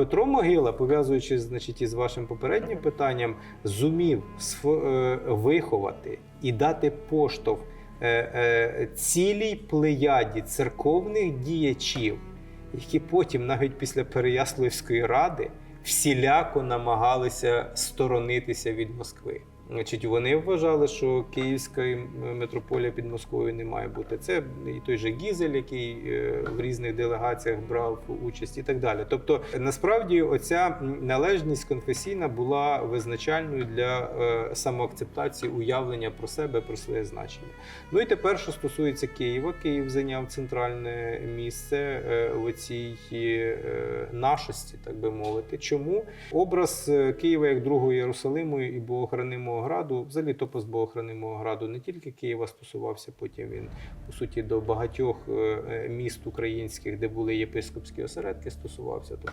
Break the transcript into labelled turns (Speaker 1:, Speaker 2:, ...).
Speaker 1: Петро Могила, пов'язуючи значить, із вашим попереднім питанням, зумів е, виховати і дати поштовх е, е, цілій плеяді церковних діячів, які потім, навіть після Переяславської ради, всіляко намагалися сторонитися від Москви. Значить, вони вважали, що Київська митрополія під Москвою не має бути. Це і той же Гізель, який е, в різних делегаціях брав участь, і так далі. Тобто, насправді, оця належність конфесійна була визначальною для е, самоакцептації уявлення про себе, про своє значення. Ну і тепер, що стосується Києва, Київ зайняв центральне місце е, в цій нашості, так би мовити. Чому образ Києва як другого Єрусалиму і богохранимого граду, взагалі топос богохранимого граду не тільки Києва стосувався, потім він по суті до багатьох е, е, міст українських, де були єпископські осередки, стосувався. Тобто